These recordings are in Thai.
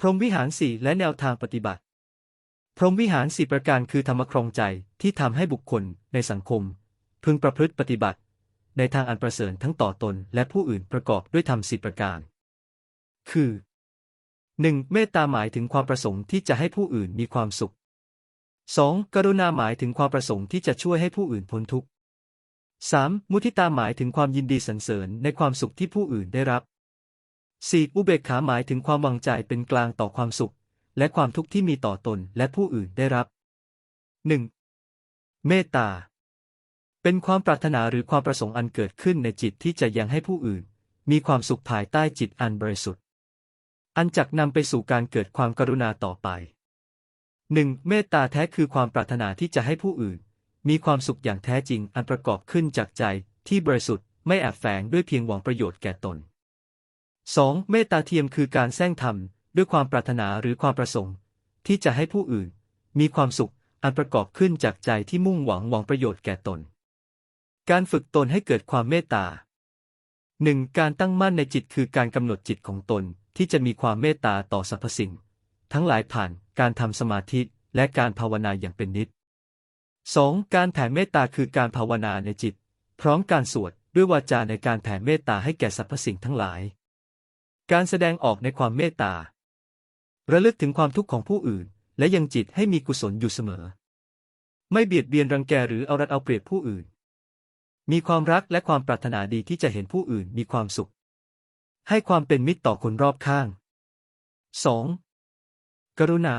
พรหมวิหารสี่และแนวทางปฏิบัติ พรหมวิหารสี่ประการคือธรรมครองใจที่ทำให้บุคคลในสังคม พึงประพฤติปฏิบัติ ในทางอันประเสริฐทั้งต่อตนและผู้อื่นประกอบด้วยธรรมสี่ประการ คือ 1. เมตตาหมายถึงความประสงค์ที่จะให้ผู้อื่นมีความสุข 2. กรุณาหมายถึงความประสงค์ที่จะช่วยให้ผู้อื่นพ้นทุกข์ 3. มุทิตาหมายถึงความยินดีสรรเสริญในความสุขที่ผู้อื่นได้รับ 4. อุเบกขาหมายถึงความวางใจเป็นกลางต่อความสุข และความทุกข์ที่มีต่อตนและผู้อื่นได้รับ 1. เมตตา เป็นความปรารถนาหรือความประสงค์อันเกิดขึ้นในจิตที่จะยังให้ผู้อื่น มีความสุขภายใต้จิตอันบริสุทธิ์ อันจักนำไปสู่การเกิดความกรุณาต่อไป 1. เมตตาแท้คือความปรารถนาที่จะให้ผู้อื่น มีความสุขอย่างแท้จริงอันประกอบขึ้นจากใจที่บริสุทธิ์ไม่แอบแฝงด้วยเพียงหวังประโยชน์แก่ตน 2. เมตตาเทียมคือการแซงทำด้วยความปรารถนาหรือความประสงค์ ที่จะให้ผู้อื่น มีความสุข อันประกอบขึ้นจากใจที่มุ่งหวังหวังประโยชน์แก่ตน การฝึกตนให้เกิดความเมตตา 1. การตั้งมั่นในจิตคือการกำหนดจิตของตนที่จะมีความเมตตาต่อสรรพสิ่ง ทั้งหลายผ่านการทำสมาธิและการภาวนาอย่างเป็นนิจ 2. การแผ่เมตตาคือการภาวนาในจิต พร้อมการสวดด้วยวาจาในการแผ่เมตตาให้แก่สรรพสิ่งทั้งหลาย การแสดงออกในความเมตตา ระลึกถึงความทุกข์ของผู้อื่น และยังจิตให้มีกุศลอยู่เสมอ ไม่เบียดเบียนรังแกหรือเอารัดเอาเปรียบผู้อื่น มีความรักและความปรารถนาดีที่จะเห็นผู้อื่นมีความสุข ให้ความเป็นมิตรต่อคนรอบข้าง 2. กรุณา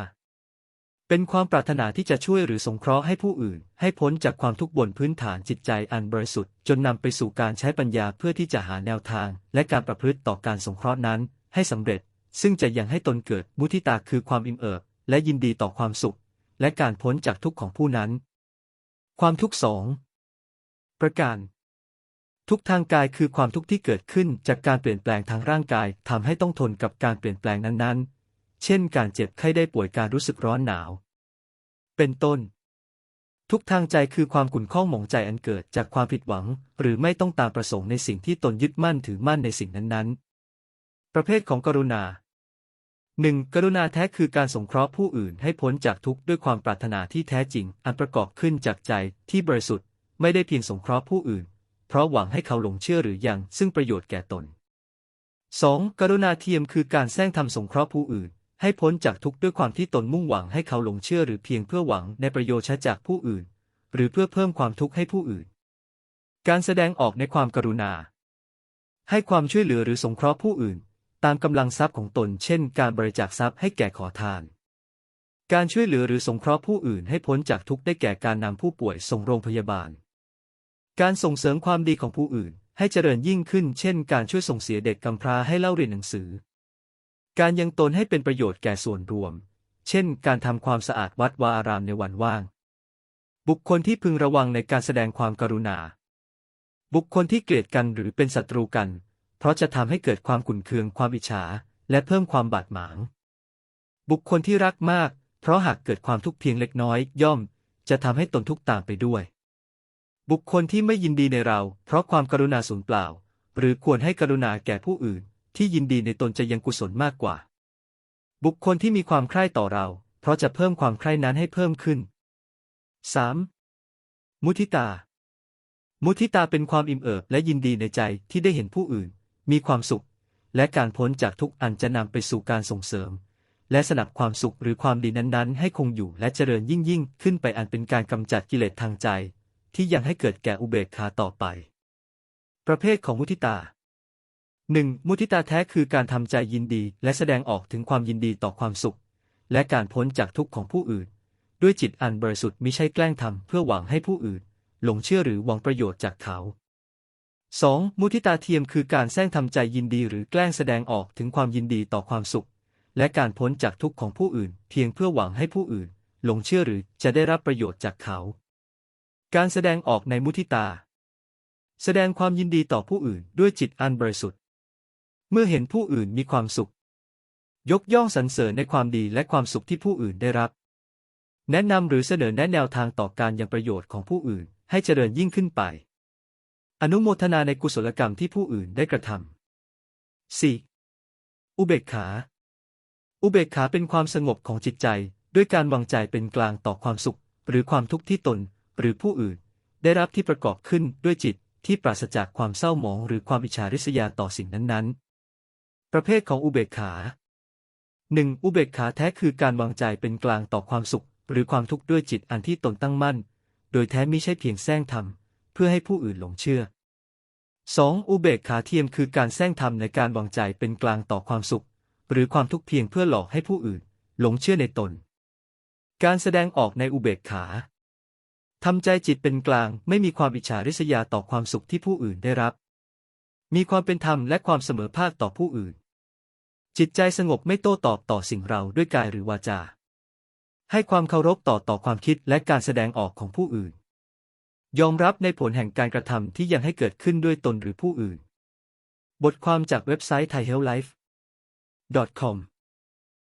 เป็นความปรารถนาที่จะช่วยหรือสงเคราะห์ให้ผู้อื่น ให้พ้นจากความทุกข์บนพื้นฐานจิตใจอันบริสุทธิ์ จนนำไปสู่การใช้ปัญญาเพื่อที่จะหาแนวทาง และการประพฤติต่อการสงเคราะห์นั้น ให้สำเร็จ ซึ่งจะยังให้ตนเกิดมุทิตาคือความอิ่มเอิบและยินดีต่อความสุข และการพ้นจากทุกข์ของผู้นั้น ความทุกข์สองประการทุกทางกายคือความทุกข์ที่เกิดขึ้นจากการเปลี่ยนแปลงทางร่างกายทำให้ต้องทนกับการเปลี่ยนแปลงนั้นๆ เช่นการเจ็บไข้ได้ป่วยการรู้สึกร้อนหนาว เป็นต้น ทุกทางใจคือความขุ่นข้องหมองใจอันเกิดจากความผิดหวัง หรือไม่ต้องตามประสงค์ในสิ่งที่ตนยึดมั่นถือมั่นในสิ่งนั้นๆ ประเภทของกรุณา 1. กรุณาแท้คือการสงเคราะห์ผู้อื่นให้พ้นจากทุกข์ด้วยความปรารถนาที่แท้จริง อันประกอบขึ้นจากใจที่บริสุทธิ์ ไม่ได้เพียงสงเคราะห์ผู้อื่น เพราะหวังให้เขาหลงเชื่อหรือยังซึ่งประโยชน์แก่ตน 2. กรุณาเทียมคือการแซงทำสงเคราะห์ผู้อื่น ให้พ้นจากทุกข์ด้วยความที่ตนมุ่งหวังให้เขาหลงเชื่อหรือเพียงเพื่อหวังในประโยชน์จากผู้อื่น หรือเพื่อเพิ่มความทุกข์ให้ผู้อื่น การแสดงออกในความกรุณา ให้ความช่วยเหลือหรือสงเคราะห์ผู้อื่น ตามกำลังทรัพย์ของตน เช่น การบริจาคทรัพย์ให้แก่ขอทาน การช่วยเหลือหรือสงเคราะห์ผู้อื่น ให้พ้นจากทุกข์ได้แก่การนำผู้ป่วยส่งโรงพยาบาล การส่งเสริมความดีของผู้อื่น ให้เจริญยิ่งขึ้น เช่น การช่วยส่งเสียเด็กกำพร้าให้เล่าเรียนหนังสือ การยังตนให้เป็นประโยชน์แก่ส่วนรวม เช่น การทำความสะอาดวัดวาอารามในวันว่าง บุคคลที่พึงระวังในการแสดงความกรุณา บุคคลที่เกลียดกันหรือเป็นศัตรูกัน เพราะจะทำให้เกิดความขุ่นเคืองความอิจฉา และเพิ่มความบาดหมาง บุคคลที่รักมาก เพราะหากเกิดความทุกข์เพียงเล็กน้อย ย่อม จะทำให้ตนทุกข์ตามไปด้วย บุคคลที่ไม่ยินดีในเรา เพราะความกรุณาสูญเปล่า หรือควรให้กรุณาแก่ผู้อื่น ที่ยินดีในตนจะยังกุศลมากกว่า บุคคลที่มีความใคร่ต่อเรา เพราะจะเพิ่มความใคร่นั้นให้เพิ่มขึ้น 3. มุทิตา มุทิตาเป็นความอิ่มเอิบและยินดีในใจที่ได้เห็นผู้อื่น มีความสุข และการพ้นจากทุกอันจะนำไปสู่การส่งเสริม และสนับความสุขหรือความดีนั้นๆ ให้คงอยู่และเจริญยิ่งยิ่งขึ้นไปอันเป็นการกำจัดกิเลสทางใจ ที่ยังให้เกิดแก่อุเบกขาต่อไป ประเภทของมุทิตา 1. มุทิตาแท้คือการทำใจยินดีและแสดงออกถึงความยินดีต่อความสุข และการพ้นจากทุกข์ของผู้อื่น ด้วยจิตอันบริสุทธิ์มิใช่แกล้งทำเพื่อหวังให้ผู้อื่น หลงเชื่อหรือหวังประโยชน์จากเขา 2. มุทิตาเทียมคือการแสร้งทำใจยินดีหรือแกล้งแสดงออกถึงความยินดีต่อความสุข และการพ้นจากทุกข์ของผู้อื่น เพียงเพื่อหวังให้ผู้อื่น หลงเชื่อหรือจะได้รับประโยชน์จากเขา การแสดงออกในมุทิตา แสดงความยินดีต่อผู้อื่นด้วยจิตอันบริสุทธิ์ เมื่อเห็นผู้อื่นมีความสุข ยกย่องสรรเสริญในความดีและความสุขที่ผู้อื่นได้รับ แนะนำหรือเสนอแนะแนวทางต่อการยังประโยชน์ของผู้อื่นให้เจริญยิ่งขึ้นไป อนุโมทนาในกุศลกรรมที่ผู้อื่นได้กระทำ 4. อุเบกขา อุเบกขาเป็นความสงบของจิตใจ ด้วยการวางใจเป็นกลางต่อความสุข หรือความทุกข์ที่ตน หรือผู้อื่น ได้รับที่ประกอบขึ้นด้วยจิตที่ปราศจากความเศร้าหมองหรือความอิจฉาริษยาต่อสิ่งนั้นๆ ประเภทของอุเบกขา 1. อุเบกขาแท้คือการวางใจเป็นกลางต่อความสุข หรือความทุกข์ด้วยจิตอันที่ตนตั้งมั่น โดยแท้มิใช่เพียงแซงทำเพื่อให้ผู้อื่นหลงเชื่อ 2. อุเบกขาเทียมคือการแซงทำในการวางใจเป็นกลางต่อความสุข หรือความทุกข์เพียงเพื่อหลอกให้ผู้อื่น หลงเชื่อในตน การแสดงออกในอุเบกขาทำใจจิตเป็นกลางไม่มีความอิจฉาริษยาต่อความสุขที่ผู้อื่นได้รับ มีความเป็นธรรมและความเสมอภาคต่อผู้อื่น จิตใจสงบไม่โต้ตอบต่อสิ่งเราด้วยกายหรือวาจา ให้ความเคารพต่อต่อความคิดและการแสดงออกของผู้อื่น ยอมรับในผลแห่งการกระทำที่ยังให้เกิดขึ้นด้วยตนหรือผู้อื่น บทความจากเว็บไซต์ thaihealthlife.com